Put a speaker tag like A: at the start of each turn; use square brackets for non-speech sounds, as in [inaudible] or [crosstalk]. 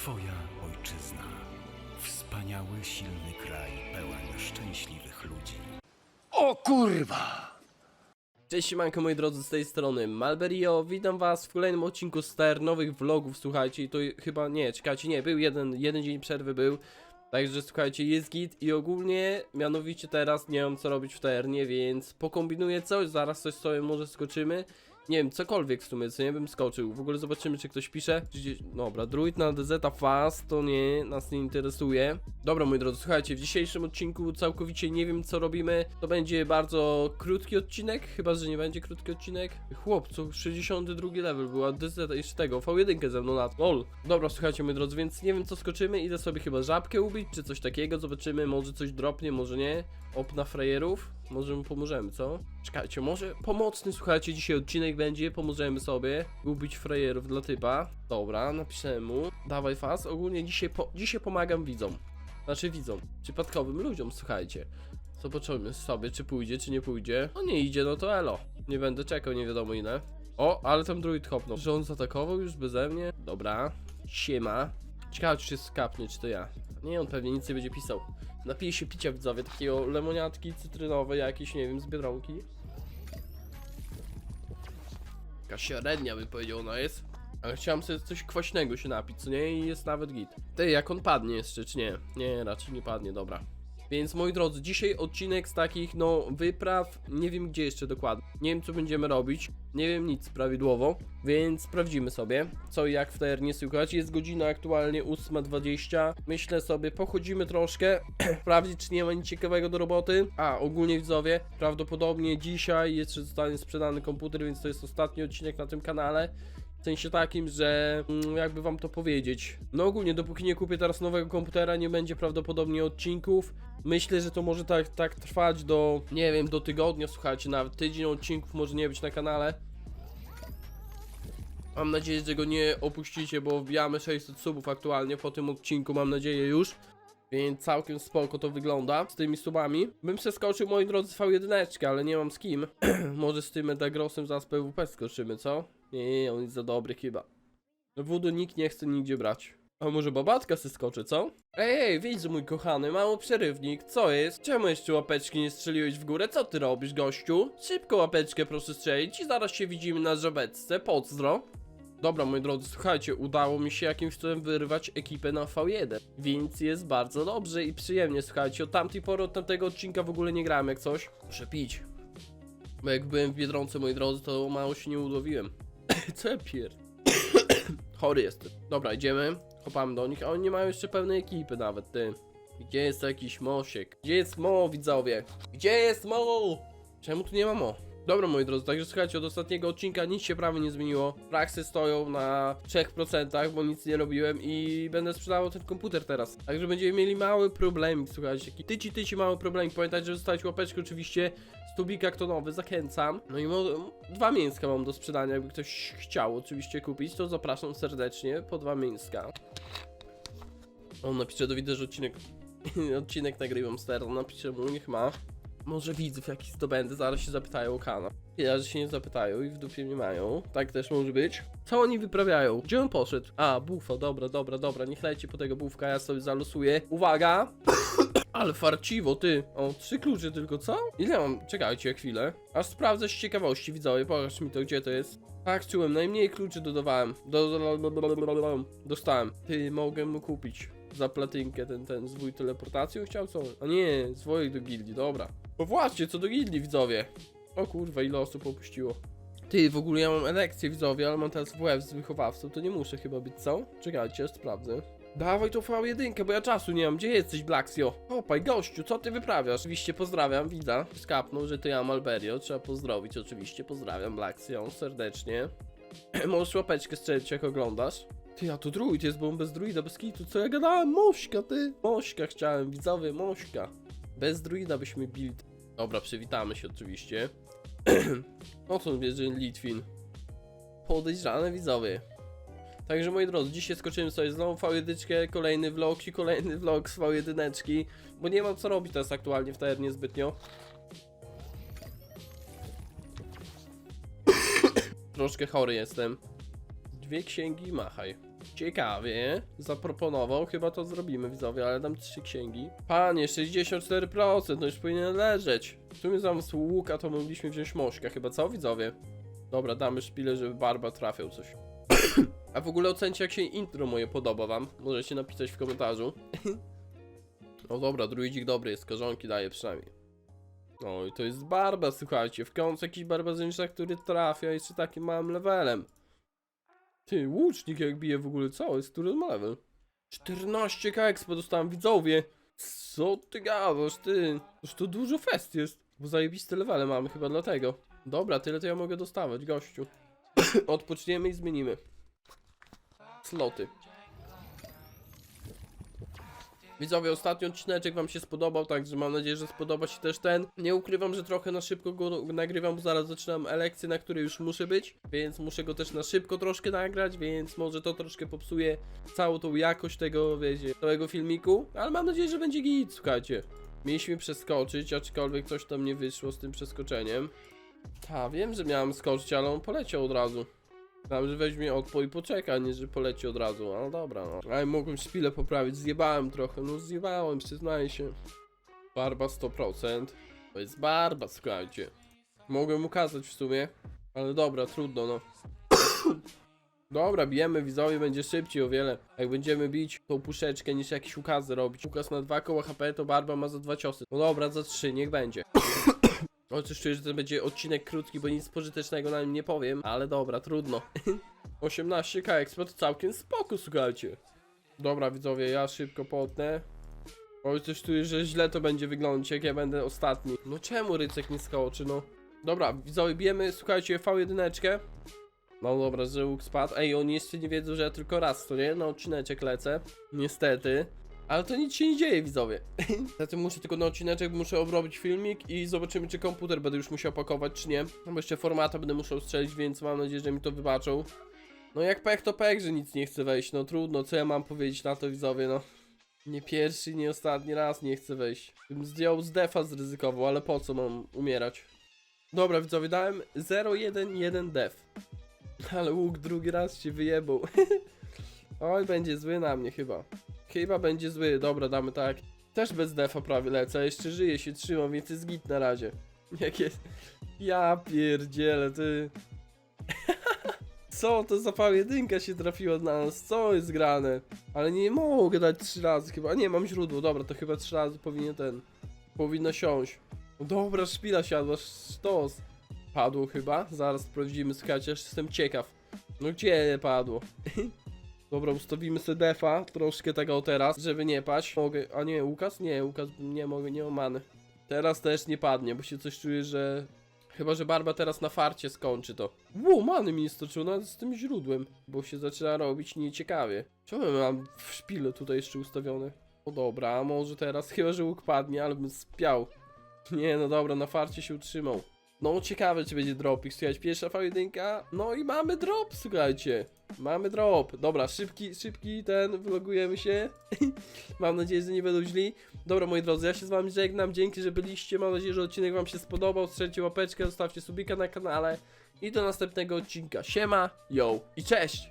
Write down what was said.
A: Twoja ojczyzna. Wspaniały, silny kraj pełen szczęśliwych ludzi.
B: O kurwa!
C: Cześć siemanko moi drodzy, z tej strony Malberio, witam was w kolejnym odcinku z TR nowych vlogów, słuchajcie, i to chyba, nie, czekajcie, nie, był jeden, jeden dzień przerwy był, także słuchajcie, jest git i ogólnie, mianowicie teraz nie mam co robić w TR-nie, więc pokombinuję coś, zaraz coś sobie może skoczymy, nie wiem, cokolwiek w sumie, co nie bym skoczył, w ogóle zobaczymy czy ktoś pisze, dobra, druid na DZ fast, to nie, nas nie interesuje, dobra moi drodzy, słuchajcie, w dzisiejszym odcinku całkowicie nie wiem co robimy, to będzie bardzo krótki odcinek, chyba, że nie będzie krótki odcinek, chłopcu, 62 level była DZ jeszcze tego, V1 ze mną na lol, dobra, słuchajcie moi drodzy, więc nie wiem co skoczymy, idę sobie chyba żabkę ubić, czy coś takiego, zobaczymy, może coś dropnie, może nie, op na może mu pomożemy, co? Czekajcie, może pomocny, słuchajcie, dzisiaj odcinek będzie, pomożemy sobie ubić frajerów dla typa. Dobra, napiszę mu, dawaj faz, ogólnie dzisiaj, po, dzisiaj pomagam widzom. Znaczy widzom, przypadkowym ludziom, słuchajcie. Zobaczymy sobie, czy pójdzie, czy nie pójdzie. No nie idzie, no to elo. Nie będę czekał, nie wiadomo ile. O, ale tam druid hopnął. Że on zaatakował już beze mnie? Dobra, siema. Ciekawe, czy się skapnie, czy to ja. Nie, on pewnie nic nie będzie pisał. Napiję się picia widzowie, takiego lemoniatki cytrynowe jakieś, nie wiem, z Biedronki. Taka średnia by powiedział ona jest. Ale chciałem sobie coś kwaśnego się napić, co nie? I jest nawet git. Ty, jak on padnie jeszcze, czy nie? Nie, raczej nie padnie, dobra. Więc moi drodzy, dzisiaj odcinek z takich, no, wypraw, nie wiem gdzie jeszcze dokładnie. Nie wiem co będziemy robić, nie wiem nic prawidłowo, więc sprawdzimy sobie, co i jak w TR nie słychać. Jest godzina aktualnie 8.20. Myślę sobie, pochodzimy troszkę, [clears throat] sprawdzić czy nie ma nic ciekawego do roboty. A, ogólnie widzowie, prawdopodobnie dzisiaj jeszcze zostanie sprzedany komputer, więc to jest ostatni odcinek na tym kanale. W sensie takim, że mm, jakby wam to powiedzieć. No ogólnie, dopóki nie kupię teraz nowego komputera, nie będzie prawdopodobnie odcinków. Myślę, że to może tak, tak trwać do, nie wiem, do tygodnia, słuchajcie, nawet tydzień odcinków może nie być na kanale. Mam nadzieję, że go nie opuścicie, bo wbijamy 600 subów aktualnie po tym odcinku, mam nadzieję już. Więc całkiem spoko to wygląda z tymi subami. Bym przeskoczył, moi drodzy, V1, ale nie mam z kim. [clears throat] Może z tym Medagrosem zaraz PWP skoczymy, co? Nie, nie, on jest za dobry chyba. Wodu nikt nie chce nigdzie brać. A może babatka se skoczy, co? Ej, ej, widzę mój kochany, mało przerywnik, co jest? Czemu jeszcze łapeczki nie strzeliłeś w górę? Co ty robisz, gościu? Szybko łapeczkę proszę strzelić i zaraz się widzimy na żabeczce, pozdro. Dobra, moi drodzy, słuchajcie, udało mi się jakimś cudem wyrwać ekipę na V1, więc jest bardzo dobrze i przyjemnie, słuchajcie, od tamtej pory, od tamtego odcinka w ogóle nie grałem jak coś. Muszę pić. Bo jak byłem w Biedronce, moi drodzy, to mało się nie udowiłem. [coughs] Co ja. [coughs] Chory jestem. Dobra, idziemy, hopamy do nich, a oni nie mają jeszcze pełnej ekipy nawet, ty. Gdzie jest jakiś Mosiek? Gdzie jest Mo, widzowie? Gdzie jest Mo? Czemu tu nie ma Mo? Dobra moi drodzy, także słuchajcie, od ostatniego odcinka nic się prawie nie zmieniło. Praksy stoją na 3%, bo nic nie robiłem i będę sprzedawał ten komputer teraz. Także będziemy mieli mały problem, słuchajcie, taki tyci tyci mały problem. Pamiętajcie, że zostawić łapeczkę oczywiście, stubika kto nowy, zachęcam. No i dwa mięska mam do sprzedania, jakby ktoś chciał oczywiście kupić, to zapraszam serdecznie po dwa mięska. On napisze do że odcinek, [laughs] odcinek nagrywam ster, napiszę mu, niech ma. Może widzów jakiś zdobędę, zaraz się zapytają o kanał. Ja, że się nie zapytają i w dupie nie mają. Tak też może być. Co oni wyprawiają? Gdzie on poszedł? A, bufo, dobra, dobra, dobra. Niech leci po tego bufka, ja sobie zalosuję. Uwaga! Ale farciwo, ty. O, trzy klucze tylko, co? Ile mam? Czekajcie chwilę. Aż sprawdzę z ciekawości, widzowie. Pokaż mi to, gdzie to jest. Tak, czułem. Najmniej kluczy dodawałem. Do, do, do, do, do, do, do. Dostałem. Ty, mogę mu kupić. Za platynkę ten, ten zwój teleportacją chciał co? A nie, zwojek do gildii, dobra. Bo właśnie, co do gildii, widzowie. O kurwa, ile osób opuściło. Ty, w ogóle ja mam elekcję, widzowie, ale mam teraz WF z wychowawcą, to nie muszę chyba być, co? Czekajcie, sprawdzę. Dawaj to V1, bo ja czasu nie mam. Gdzie jesteś, Blaxio? Opaj, gościu, co ty wyprawiasz? Oczywiście pozdrawiam, widza. Skapnął, że to ja Malberio. Trzeba pozdrowić, oczywiście. Pozdrawiam, Blaxio, serdecznie. [clears throat] Możesz łapeczkę strzelić, jak oglądasz. Ty, a to druid jest, bo on bez druida, bez kitu. Co ja gadałem? Mośka, ty. Mośka chciałem, widzowie, mośka. Bez druida byśmy bili. Dobra, przywitamy się oczywiście. [clears throat] o co on wie, że Litwin? Podejrzane widzowie. Także moi drodzy, dzisiaj skoczymy sobie znowu V1, kolejny vlog i kolejny vlog z V1, bo nie mam co robić teraz aktualnie w TR niezbytnio. [clears throat] Troszkę chory jestem. Dwie księgi machaj. Ciekawie, zaproponował, chyba to zrobimy widzowie, ale dam trzy księgi. Panie, 64%, no już powinien leżeć. W sumie zamiast łuka to mogliśmy wziąć mośka, chyba co widzowie? Dobra, damy szpilę, żeby Barba trafiał coś. [coughs] A w ogóle ocencie jak się intro moje podoba wam. Możecie napisać w komentarzu. [coughs] No dobra, druidzik dobry jest, korzonki daje przynajmniej. No i to jest barba, słuchajcie, w końcu jakiś barbarzyńca, który trafia jeszcze takim małym levelem. Ty, łucznik jak bije w ogóle, co? Jest który ma level? 14 expo dostałem widzowie. Co ty gadasz, ty? Już to dużo fest jest. Bo zajebiste levele mamy chyba dlatego. Dobra, tyle to ja mogę dostawać, gościu. [coughs] Odpoczniemy i zmienimy. Sloty. Widzowie, ostatni odcineczek wam się spodobał, także mam nadzieję, że spodoba się też ten. Nie ukrywam, że trochę na szybko go nagrywam, bo zaraz zaczynam elekcję, na której już muszę być, więc muszę go też na szybko troszkę nagrać, więc może to troszkę popsuje całą tą jakość tego, wiecie, całego filmiku, ale mam nadzieję, że będzie git, słuchajcie. Mieliśmy przeskoczyć, aczkolwiek coś tam nie wyszło z tym przeskoczeniem. Ta, wiem, że miałem skoczyć, ale on poleciał od razu. Tam, że weźmie odpo i poczeka, nie że poleci od razu, ale dobra no. Ale mogłem szpilę poprawić, zjebałem trochę, no zjebałem, przyznaję się. Barba 100%. To jest barba, słuchajcie. Mogłem ukazać w sumie, ale dobra, trudno no. [coughs] Dobra, bijemy widzowie, będzie szybciej o wiele. Jak będziemy bić tą puszeczkę niż jakiś ukazy robić. Ukaz na dwa koła HP, to barba ma za dwa ciosy. No dobra, za trzy, niech będzie. [coughs] Chociaż czuję, że to będzie odcinek krótki, bo nic pożytecznego na nim nie powiem, ale dobra, trudno. 18k expo to całkiem spoko, słuchajcie. Dobra, widzowie, ja szybko potnę. Oj, coś że źle to będzie wyglądać, jak ja będę ostatni. No czemu Rycek nie skoczy, no? Dobra, widzowie, bijemy, słuchajcie, V1. No dobra, że łuk spadł. Ej, oni jeszcze nie wiedzą, że ja tylko raz, to nie? Na odcineczek lecę. Niestety. Ale to nic się nie dzieje, widzowie. [laughs] Zatem muszę tylko na odcineczek, muszę obrobić filmik i zobaczymy, czy komputer będę już musiał pakować, czy nie. No bo jeszcze formata będę musiał strzelić, więc mam nadzieję, że mi to wybaczą. No jak pech to pech, że nic nie chce wejść, no trudno, co ja mam powiedzieć na to, widzowie, no. Nie pierwszy, nie ostatni raz nie chcę wejść. Bym zdjął z defa zryzykował, ale po co mam umierać? Dobra, widzowie, dałem 0-1-1 def. [laughs] Ale łuk drugi raz się wyjebał. [laughs] Oj, będzie zły na mnie chyba. Chyba będzie zły, dobra, damy tak. Też bez defa prawie lecę, jeszcze żyję się trzymam, więc jest git na razie. [laughs] Jak jest... Ja pierdzielę, ty... [laughs] Co to za jedynka się trafiła na nas? Co jest grane? Ale nie mogę dać trzy razy chyba. Nie, mam źródło, dobra, to chyba trzy razy powinien ten... Powinno siąść. Dobra, szpila siadła, sztos. Padło chyba? Zaraz sprawdzimy, słuchajcie, aż jestem ciekaw. No gdzie padło? [laughs] Dobra, ustawimy sobie defa, troszkę tego teraz, żeby nie paść. Mogę, a nie, Łukasz? Nie, Łukasz, nie mogę, nie mam many. Teraz też nie padnie, bo się coś czuję, że... Chyba, że Barba teraz na farcie skończy to. Wow, many mi nie stoczyło nawet z tym źródłem, bo się zaczyna robić nieciekawie. Czemu mam w szpile tutaj jeszcze ustawione? O dobra, a może teraz, chyba, że łuk padnie, ale bym spiał. Nie, no dobra, na farcie się utrzymał. No, ciekawe, czy będzie dropik. Słuchajcie, pierwsza V1. No i mamy drop, słuchajcie. Mamy drop. Dobra, szybki, szybki ten, vlogujemy się. [laughs] Mam nadzieję, że nie będą źli. Dobra, moi drodzy, ja się z wami żegnam. Dzięki, że byliście. Mam nadzieję, że odcinek wam się spodobał. Strzelcie łapeczkę, zostawcie subika na kanale. I do następnego odcinka. Siema, yo i cześć!